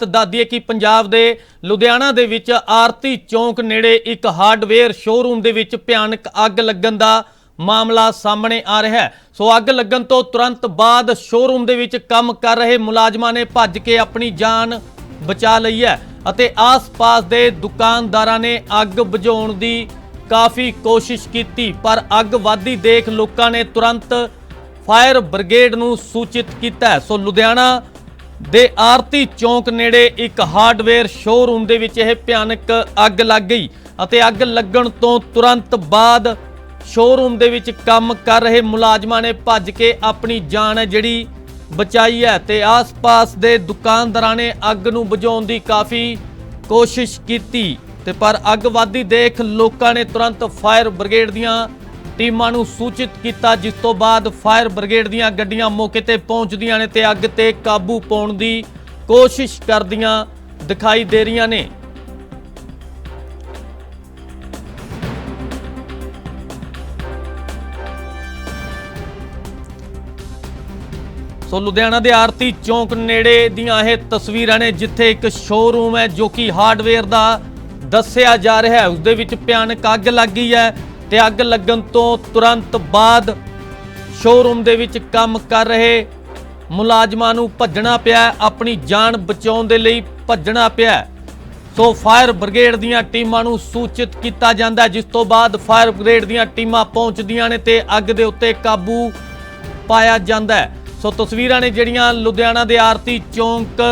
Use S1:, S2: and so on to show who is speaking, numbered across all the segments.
S1: ਦਾਦੀਏ ਕਿ ਪੰਜਾਬ ਦੇ ਲੁਧਿਆਣਾ ਦੇ ਵਿੱਚ ਆਰਤੀ ਚੌਂਕ ਨੇੜੇ ਇੱਕ ਹਾਰਡਵੇਅਰ ਸ਼ੋਰੂਮ ਦੇ ਵਿੱਚ ਭਿਆਨਕ ਅੱਗ ਲੱਗਣ ਦਾ ਮਾਮਲਾ ਸਾਹਮਣੇ ਆ ਰਿਹਾ ਹੈ। ਸੋ ਅੱਗ ਲੱਗਣ ਤੋਂ ਤੁਰੰਤ ਬਾਅਦ ਸ਼ੋਰੂਮ ਦੇ ਵਿੱਚ ਕੰਮ ਕਰ ਰਹੇ ਮੁਲਾਜ਼ਮਾਂ ਨੇ ਭੱਜ ਕੇ ਆਪਣੀ ਜਾਨ ਬਚਾ ਲਈ ਹੈ ਅਤੇ ਆਸ-ਪਾਸ ਦੇ ਦੁਕਾਨਦਾਰਾਂ ਨੇ ਅੱਗ ਬੁਝਾਉਣ ਦੀ ਕਾਫੀ ਕੋਸ਼ਿਸ਼ ਕੀਤੀ, ਪਰ ਅੱਗ ਵੱਧਦੀ ਦੇਖ ਲੋਕਾਂ ਨੇ ਤੁਰੰਤ ਫਾਇਰ ਬ੍ਰਿਗੇਡ ਨੂੰ ਸੂਚਿਤ ਕੀਤਾ ਸੋ ਲੁਧਿਆਣਾ ਦੇ ਆਰਤੀ ਚੌਂਕ ਨੇੜੇ ਇੱਕ ਹਾਰਡਵੇਅਰ ਸ਼ੋਰੂਮ ਦੇ ਵਿੱਚ ਇਹ ਭਿਆਨਕ ਅੱਗ ਲੱਗ ਗਈ ਅਤੇ ਅੱਗ ਲੱਗਣ ਤੋਂ ਤੁਰੰਤ ਬਾਅਦ ਸ਼ੋਰੂਮ ਦੇ ਵਿੱਚ ਕੰਮ ਕਰ ਰਹੇ ਮੁਲਾਜ਼ਮਾਂ ਨੇ ਭੱਜ ਕੇ ਆਪਣੀ ਜਾਨ ਹੈ ਜਿਹੜੀ ਬਚਾਈ ਹੈ ਤੇ ਆਸ-ਪਾਸ ਦੇ ਦੁਕਾਨਦਾਰਾਂ ਨੇ ਅੱਗ ਨੂੰ ਬੁਝਾਉਣ ਦੀ ਕਾਫੀ ਕੋਸ਼ਿਸ਼ ਕੀਤੀ ਤੇ ਪਰ ਅੱਗ ਵੱਧਦੀ ਦੇਖ ਲੋਕਾਂ ਨੇ ਤੁਰੰਤ ਫਾਇਰ ਬ੍ਰਿਗੇਡ ਦੀਆਂ ਟੀਮਾਂ ਨੂੰ ਸੂਚਿਤ ਕੀਤਾ, ਜਿਸ ਤੋਂ ਬਾਅਦ ਫਾਇਰ ਬ੍ਰਿਗੇਡ ਦੀਆਂ ਗੱਡੀਆਂ ਮੌਕੇ ਤੇ ਪਹੁੰਚਦੀਆਂ ਨੇ ਤੇ ਅੱਗ ਤੇ ਕਾਬੂ ਪਾਉਣ ਦੀ ਕੋਸ਼ਿਸ਼ ਕਰਦੀਆਂ ਦਿਖਾਈ ਦੇ ਰਹੀਆਂ ਨੇ। ਸੋ ਲੁਧਿਆਣਾ ਦੇ ਆਰਤੀ ਚੌਂਕ ਨੇੜੇ ਦੀਆਂ ਇਹ ਤਸਵੀਰਾਂ ਨੇ, ਜਿੱਥੇ ਇੱਕ ਸ਼ੋਰੂਮ ਹੈ ਜੋ ਕਿ ਹਾਰਡਵੇਅਰ ਦਾ ਦੱਸਿਆ ਜਾ ਰਿਹਾ ਹੈ। ਉਸ ਦੇ ਵਿੱਚ ਭਿਆਨਕ ਅੱਗ ਲੱਗ ਗਈ ਹੈ। ਤੇ ਅੱਗ ਲੱਗਣ ਤੋਂ ਤੁਰੰਤ ਬਾਅਦ ਸ਼ੋਰੂਮ ਦੇ ਵਿੱਚ ਕੰਮ ਕਰ ਰਹੇ ਮੁਲਾਜ਼ਮਾਂ ਨੂੰ ਭੱਜਣਾ ਪਿਆ, ਆਪਣੀ ਜਾਨ ਬਚਾਉਣ ਦੇ ਲਈ ਭੱਜਣਾ ਪਿਆ। ਸੋ ਫਾਇਰ ਬ੍ਰਿਗੇਡ ਦੀਆਂ ਟੀਮਾਂ ਨੂੰ ਸੂਚਿਤ ਕੀਤਾ ਜਾਂਦਾ ਜਿਸ ਤੋਂ ਬਾਅਦ ਫਾਇਰ ਬ੍ਰਿਗੇਡ ਦੀਆਂ ਟੀਮਾਂ ਪਹੁੰਚਦੀਆਂ ਨੇ ਤੇ ਅੱਗ ਦੇ ਉੱਤੇ ਕਾਬੂ ਪਾਇਆ ਜਾਂਦਾ ਸੋ ਤਸਵੀਰਾਂ ਨੇ ਜਿਹੜੀਆਂ ਲੁਧਿਆਣਾ ਦੇ ਆਰਤੀ ਚੌਂਕ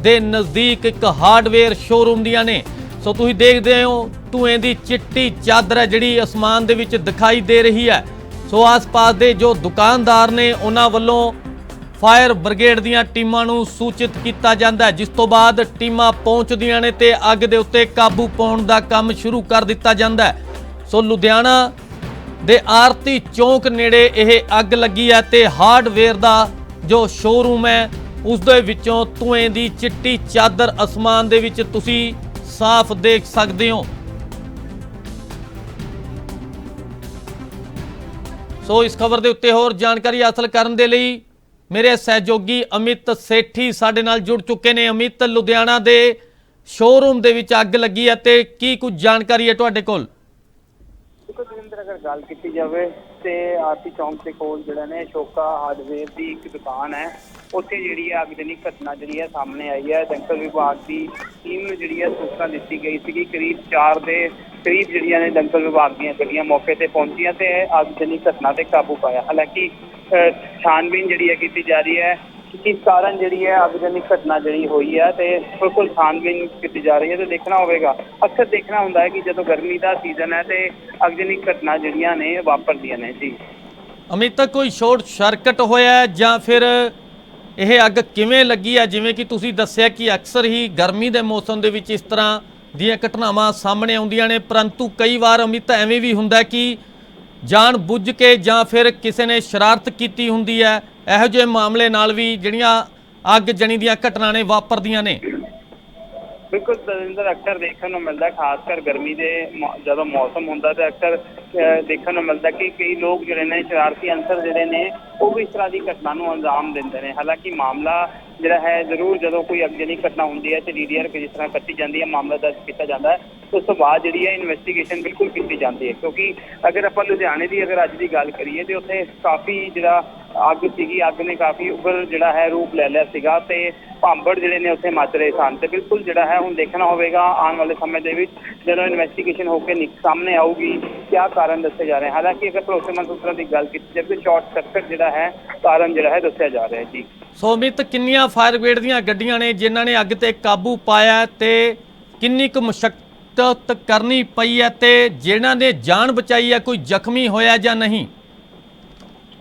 S1: ਦੇ ਨਜ਼ਦੀਕ ਇੱਕ ਹਾਰਡਵੇਅਰ ਸ਼ੋਰੂਮ ਦੀਆਂ ਨੇ। ਸੋ ਤੁਸੀਂ ਦੇਖਦੇ ਹੋ ਧੂਏ ਦੀ ਚਿੱਟੀ ਚਾਦਰ ਹੈ ਜਿਹੜੀ ਅਸਮਾਨ ਦੇ ਵਿੱਚ ਦਿਖਾਈ ਦੇ ਰਹੀ ਹੈ। ਸੋ ਆਸ-ਪਾਸ ਦੇ ਜੋ ਦੁਕਾਨਦਾਰ ਨੇ ਉਹਨਾਂ ਵੱਲੋਂ ਫਾਇਰ ਬ੍ਰਿਗੇਡ ਦੀਆਂ ਟੀਮਾਂ ਨੂੰ ਸੂਚਿਤ ਕੀਤਾ ਜਾਂਦਾ ਹੈ। ਜਿਸ ਤੋਂ ਬਾਅਦ ਟੀਮਾਂ ਪਹੁੰਚਦੀਆਂ ਨੇ ਤੇ ਅੱਗ ਦੇ ਉੱਤੇ ਕਾਬੂ ਪਾਉਣ ਦਾ ਕੰਮ ਸ਼ੁਰੂ ਕਰ ਦਿੱਤਾ ਜਾਂਦਾ ਹੈ। ਸੋ ਲੁਧਿਆਣਾ ਦੇ ਆਰਤੀ ਚੌਂਕ ਨੇੜੇ ਇਹ ਅੱਗ ਲੱਗੀ ਹੈ ਤੇ ਹਾਰਡਵੇਅਰ ਦਾ ਜੋ ਸ਼ੋਰੂਮ ਹੈ, ਉਸ ਦੇ ਵਿੱਚੋਂ ਧੂਏ ਦੀ ਚਿੱਟੀ ਚਾਦਰ ਅਸਮਾਨ ਦੇ ਵਿੱਚ ਤੁਸੀਂ ਸਾਫ਼ ਦੇਖ ਸਕਦੇ ਹੋ। ਸੋ ਇਸ ਖਬਰ ਦੇ ਉੱਤੇ ਹੋਰ ਜਾਣਕਾਰੀ ਹਾਸਲ ਕਰਨ ਦੇ ਲਈ ਮੇਰੇ ਸਹਿਯੋਗੀ ਅਮਿਤ ਸੇਠੀ ਸਾਡੇ ਨਾਲ ਜੁੜ ਚੁੱਕੇ ਨੇ। ਅਮਿਤ, ਲੁਧਿਆਣਾ ਦੇ ਸ਼ੋਰੂਮ ਦੇ ਵਿੱਚ ਅੱਗ ਲੱਗੀ ਹੈ ਤੇ ਕੀ ਕੁਝ ਜਾਣਕਾਰੀ ਹੈ ਤੁਹਾਡੇ ਕੋਲ?
S2: ਦੇਖੋ ਜਗਿੰਦਰ ਅਗਰ ਗੱਲ ਕੀਤੀ ਜਾਵੇ ਤੇ ਆਰਤੀ ਚੌਂਕ ਦੇ ਕੋਲ ਜਿਹੜਾ ਨੇ ਸ਼ੋਕਾ ਹਾਰਡਵੇਅਰ ਦੀ ਇੱਕ ਦੁਕਾਨ ਹੈ, ਉੱਥੇ ਜਿਹੜੀ ਹੈ ਅਗਜਨਿਕ ਘਟਨਾ ਜਿਹੜੀ ਹੈ ਸਾਹਮਣੇ ਆਈ ਹੈ। ਦੰਗਲ ਵਿਭਾਗ ਦੀ ਟੀਮ ਨੂੰ ਜਿਹੜੀ ਹੈ ਸੂਚਨਾ ਦਿੱਤੀ ਗਈ ਸੀਗੀ, ਕਰੀਬ 4 ਦੇ ਕਰੀਬ ਜਿਹੜੀਆਂ ਨੇ ਦੰਗਲ ਵਿਭਾਗ ਦੀਆਂ ਗੱਡੀਆਂ ਮੌਕੇ ਤੇ ਪਹੁੰਚੀਆਂ ਤੇ ਅਗਜਨਿਕ ਘਟਨਾ ਤੇ ਕਾਬੂ ਪਾਇਆ। ਹਾਲਾਂਕਿ ਛਾਨਬੀਨ ਜਿਹੜੀ ਹੈ ਕੀਤੀ ਜਾ ਰਹੀ ਹੈ ਕਿਸ ਕਾਰਨ ਜਿਹੜੀ ਹੈ ਅਗਜਨਿਕ ਘਟਨਾ ਜਿਹੜੀ ਹੋਈ ਹੈ ਤੇ ਬਿਲਕੁਲ ਛਾਨਬੀਨ ਕੀਤੀ ਜਾ ਰਹੀ ਹੈ ਤੇ ਦੇਖਣਾ ਹੋਵੇਗਾ। ਅਕਸਰ ਦੇਖਣਾ ਹੁੰਦਾ ਹੈ ਕਿ ਜਦੋਂ ਗਰਮੀ ਦਾ ਸੀਜ਼ਨ ਹੈ ਤੇ ਅਗਜਨਿਕ ਘਟਨਾ ਜਿਹੜੀਆਂ ਨੇ ਵਾਪਰਦੀਆਂ ਨੇ। ਜੀ।
S1: ਅਮਿਤ ਕੋਈ ਸ਼ਾਰਟ ਸਰਕਟ ਹੋਇਆ ਜਾਂ ਫਿਰ ਇਹ ਅੱਗ ਕਿਵੇਂ ਲੱਗੀ ਹੈ? ਜਿਵੇਂ ਕਿ ਤੁਸੀਂ ਦੱਸਿਆ ਕਿ ਅਕਸਰ ਹੀ ਗਰਮੀ ਦੇ ਮੌਸਮ ਦੇ ਵਿੱਚ ਇਸ ਤਰ੍ਹਾਂ ਦੀਆਂ ਘਟਨਾਵਾਂ ਸਾਹਮਣੇ ਆਉਂਦੀਆਂ ਨੇ, ਪਰੰਤੂ ਕਈ ਵਾਰ ਅਮਿਤ ਐਵੇਂ ਵੀ ਹੁੰਦਾ ਕਿ ਜਾਣ ਬੁੱਝ ਕੇ ਜਾਂ ਫਿਰ ਕਿਸੇ ਨੇ ਸ਼ਰਾਰਤ ਕੀਤੀ ਹੁੰਦੀ ਹੈ, ਇਹੋ ਜਿਹੇ ਮਾਮਲੇ ਨਾਲ ਵੀ ਜਿਹੜੀਆਂ ਅੱਗ ਜਣੀ ਦੀਆਂ ਘਟਨਾ ਨੇ ਵਾਪਰਦੀਆਂ ਨੇ।
S2: ਬਿਲਕੁਲ ਦਰਿੰਦਰ ਅਕਸਰ ਦੇਖਣ ਨੂੰ ਮਿਲਦਾ, ਖਾਸ ਕਰ ਗਰਮੀ ਦੇ ਜਦੋਂ ਮੌਸਮ ਹੁੰਦਾ ਤੇ ਅਕਸਰ ਦੇਖਣ ਨੂੰ ਮਿਲਦਾ ਕਿ ਕਈ ਲੋਕ ਜਿਹੜੇ ਨੇ, ਸ਼ਰਾਰਤੀ ਅੰਸਰ ਜਿਹੜੇ ਨੇ, ਉਹ ਵੀ ਇਸ ਤਰ੍ਹਾਂ ਦੀ ਘਟਨਾ ਨੂੰ ਅੰਜਾਮ ਦਿੰਦੇ ਨੇ। ਹਾਲਾਂਕਿ ਮਾਮਲਾ ਜਿਹੜਾ ਹੈ, ਜ਼ਰੂਰ ਜਦੋਂ ਕੋਈ ਅਗਜਨੀ ਘਟਨਾ ਹੁੰਦੀ ਹੈ, ਤੇ ਡੀਡੀਆਰ ਜਿਸ ਤਰ੍ਹਾਂ ਕੱਟੀ ਜਾਂਦੀ ਹੈ, ਮਾਮਲਾ ਦਰਜ ਕੀਤਾ ਜਾਂਦਾ ਹੈ, ਉਸ ਤੋਂ ਬਾਅਦ ਜਿਹੜੀ ਹੈ ਇਨਵੈਸਟੀਗੇਸ਼ਨ ਬਿਲਕੁਲ ਕੀਤੀ ਜਾਂਦੀ ਹੈ। ਕਿਉਂਕਿ ਅਗਰ ਆਪਾਂ ਲੁਧਿਆਣੇ ਦੀ ਅਗਰ ਅੱਜ ਦੀ ਗੱਲ ਕਰੀਏ, ਤੇ ਉੱਥੇ ਕਾਫੀ ਜਿਹੜਾ ਅੱਗ ਸੀਗੀ, ਅੱਗ ਨੇ ਕਾਫੀ ਉਗਰ ਜਿਹੜਾ ਹੈ ਰੂਪ ਲੈ ਲਿਆ ਸੀਗਾ ਤੇ ਭਾਂਬੜ ਜਿਹੜੇ ਨੇ ਉੱਥੇ ਮੱਚ ਰਹੇ ਸਨ ਤੇ ਬਿਲਕੁਲ ਜਿਹੜਾ ਹੈ ਹੁਣ ਦੇਖਣਾ ਹੋਵੇਗਾ ਆਉਣ ਵਾਲੇ ਸਮੇਂ ਦੇ ਵਿੱਚ ਜਦੋਂ ਇਨਵੈਸਟੀਗੇਸ਼ਨ ਹੋ ਕੇ ਨਿਕ ਸਾਹਮਣੇ ਆਊਗੀ, ਕਿਆ ਕਾਰਨ ਦੱਸੇ ਜਾ ਰਹੇ ਹਾਲਾਂਕਿ ਅਗਰ ਭਰੋਸੇਮੰਦ ਸੂਤਰਾਂ ਦੀ ਗੱਲ ਕੀਤੀ ਜਾਵੇ ਤਾਂ ਸ਼ਾਰਟ ਸਰਕਟ ਜਿਹੜਾ ਹੈ ਕਾਰਨ ਜਿਹੜਾ ਹੈ ਦੱਸਿਆ ਜਾ ਰਿਹਾ ਹੈ ਜੀ।
S1: ਸੋ ਅਮਿਤ ਕਿੰਨੀਆਂ ਫਾਇਰ ਬ੍ਰਿਗੇਡ ਦੀਆਂ ਗੱਡੀਆਂ ਨੇ ਜਿਨ੍ਹਾਂ ਨੇ ਅੱਗ ਤੇ ਕਾਬੂ ਪਾਇਆ ਤੇ ਕਿੰਨੀ ਕੁ ਮੁਸ਼ਕਲ ਕਰਨੀ ਪਈ ਹੈ ਤੇ ਜਿਨ੍ਹਾਂ ਨੇ ਜਾਨ ਬਚਾਈ ਹੈ, ਕੋਈ ਜ਼ਖਮੀ ਹੋਇਆ ਜਾਂ ਨਹੀਂ?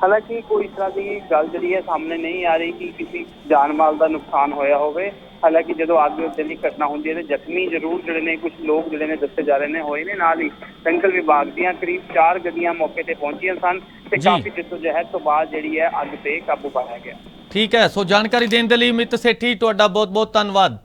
S2: ਹਾਲਾਂਕਿ ਕੋਈ ਇਸ ਤਰ੍ਹਾਂ ਦੀ ਗੱਲ ਜਿਹੜੀ ਹੈ ਸਾਹਮਣੇ ਨਹੀਂ ਆ ਰਹੀ ਕਿ ਕਿਸੇ ਜਾਨ ਮਾਲ ਦਾ ਨੁਕਸਾਨ ਹੋਇਆ ਹੋਵੇ। ਹਾਲਾਂਕਿ ਜਦੋਂ ਅੱਗ ਦੀ ਘਟਨਾ ਹੁੰਦੀ ਹੈ ਤੇ ਜ਼ਖਮੀ ਜ਼ਰੂਰ ਜਿਹੜੇ ਨੇ ਕੁਝ ਲੋਕ ਜਿਹੜੇ ਨੇ ਦੱਸੇ ਜਾ ਰਹੇ ਨੇ ਹੋਏ ਨੇ। ਨਾਲ ਹੀ ਦੰਗਲ ਵਿਭਾਗ ਦੀਆਂ ਕਰੀਬ 4 ਗੱਡੀਆਂ ਮੌਕੇ ਤੇ ਪਹੁੰਚੀਆਂ ਸਨ ਤੇ। ਕਾਫੀ ਜਹਿਦ ਤੋਂ ਬਾਅਦ ਜਿਹੜੀ ਹੈ ਅੱਗ ਤੇ ਕਾਬੂ ਪਾਇਆ ਗਿਆ।
S1: ਠੀਕ ਹੈ ਸੋ ਜਾਣਕਾਰੀ ਦੇਣ ਦੇ ਲਈ ਅਮਿਤ ਸੇਠੀ ਤੁਹਾਡਾ ਬਹੁਤ ਬਹੁਤ ਧੰਨਵਾਦ।